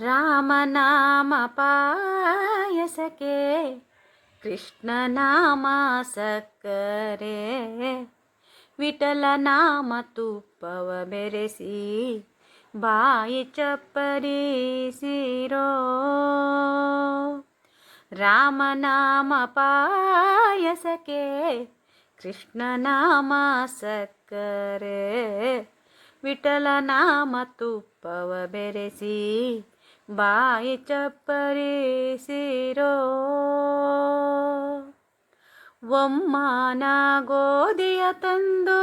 ರಾಮನಾಮ ಪಾಯಸಕ್ಕೆ ಕೃಷ್ಣನಾಮ ಸಕ್ಕರೆ ವಿಠಲ ನಾಮ ತುಪ್ಪವ ಬೆರೆಸಿ ಬಾಯಿ ಚಪ್ಪರಿಸಿರೋ ರಾಮನಾಮ ಪಾಯಸಕ್ಕೆ ಕೃಷ್ಣನಾಮ ಸಕ್ಕರೆ ವಿಠಲ ನಾಮ ತುಪ್ಪವ ಬೆರೆಸಿ ಬಾಯಿ ಚಪ್ಪರಿಸಿರೋ. ಒಮ್ಮನ ಗೋಧಿಯ ತಂದು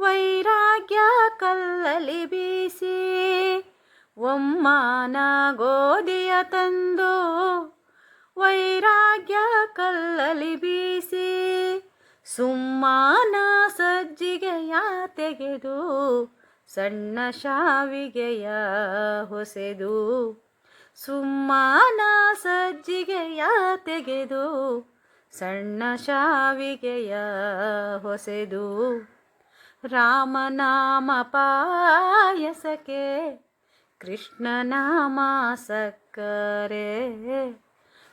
ವೈರಾಗ್ಯ ಕಲ್ಲಲಿ ಬೀಸಿ. ಒಮ್ಮನ ಗೋಧಿಯ ತಂದು ವೈರಾಗ್ಯ ಕಲ್ಲಲಿ ಬೀಸಿ. ಸುಮ್ಮನ ಸಜ್ಜಿಗೆಯ ತೆಗೆದು ಸಣ್ಣ ಶಾವಿಗೆಯ ಹೊಸೆದು ಸುಮ್ಮನ ಸಜ್ಜಿಗೆಯ ತೆಗೆದು ಸಣ್ಣ ಶಾವಿಗೆಯ ಹೊಸೆದು. ರಾಮನಾಮ ಪಾಯಸಕ್ಕೆ, ಕೃಷ್ಣನಾಮ ಸಕ್ಕರೆ,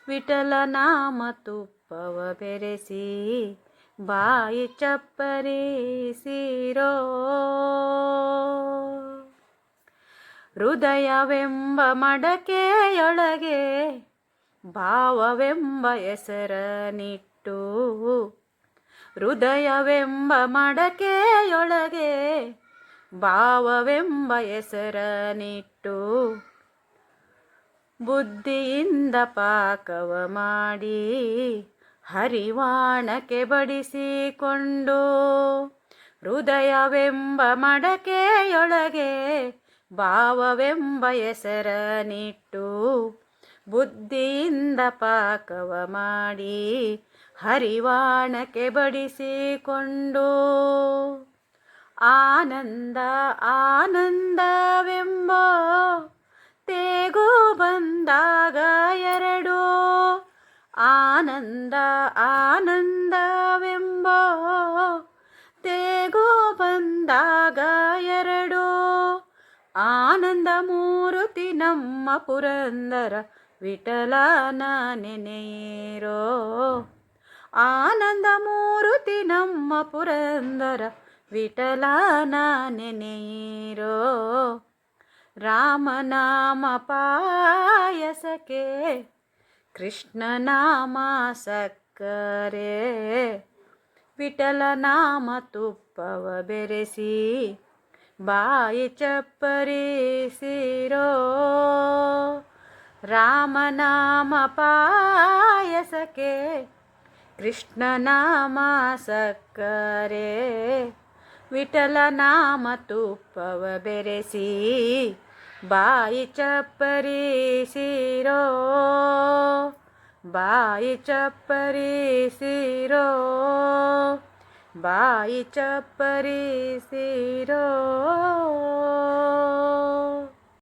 ವಿಠಲನಾಮ ತುಪ್ಪವ ಬೆರೆಸಿ ಬಾಯಿ ಚಪ್ಪರಿಸಿರೋ ಹೃದಯವೆಂಬ ಮಡಕೆಯೊಳಗೆ ಭಾವವೆಂಬ ಹೆಸರನಿಟ್ಟು. ಹೃದಯವೆಂಬ ಮಡಕೆಯೊಳಗೆ ಭಾವವೆಂಬ ಹೆಸರನಿಟ್ಟು. ಬುದ್ಧಿಯಿಂದ ಪಾಕವ ಮಾಡಿ ಹರಿವಾಣಕ್ಕೆ ಬಡಿಸಿಕೊಂಡು ಹೃದಯವೆಂಬ ಮಡಕೆಯೊಳಗೆ ಭಾವವೆಂಬ ಹೆಸರನಿಟ್ಟು ಬುದ್ಧಿಯಿಂದ ಪಾಕವ ಮಾಡಿ ಹರಿವಾಣಕ್ಕೆ ಬಡಿಸಿಕೊಂಡು ಆನಂದ ಆನಂದವೆಂಬ ತೇಗು ಬಂದಾಗ ಆನಂದ, ಆನಂದವೆಂಬ. ತೇಗೋ ಬಂದಾಗ ಎರಡು. ಆನಂದ ಮೂರುತಿ ನಮ್ಮ ಪುರಂದರ ವಿಠಲನ ಆನಂದ ಮೂರುತಿ ನಮ್ಮ ಪುರಂದರ ವಿಠಲನ ನೆನೆಯಿರೋ ರಾಮನಾಮ ಪಾಯಸಕ್ಕೆ ಕೃಷ್ಣನಾಮ ಸಕ್ಕರೆ ವಿಠಲನಾಮ ತುಪ್ಪವ ಬೆರೆಸಿ ಬಾಯಿ ಚಪ್ಪರಿಸಿರೋ ರಾಮನಾಮ ಪಾಯಸಕ್ಕೆ ಕೃಷ್ಣನಾಮ ಸಕ್ಕರೆ ವಿಠಲನಾಮ ತುಪ್ಪವ ಬೆರೆಸಿ ಬಾಯಿ ಚಪ್ಪರಿಸಿರೋ बाई च परि शिरो बाइ च परि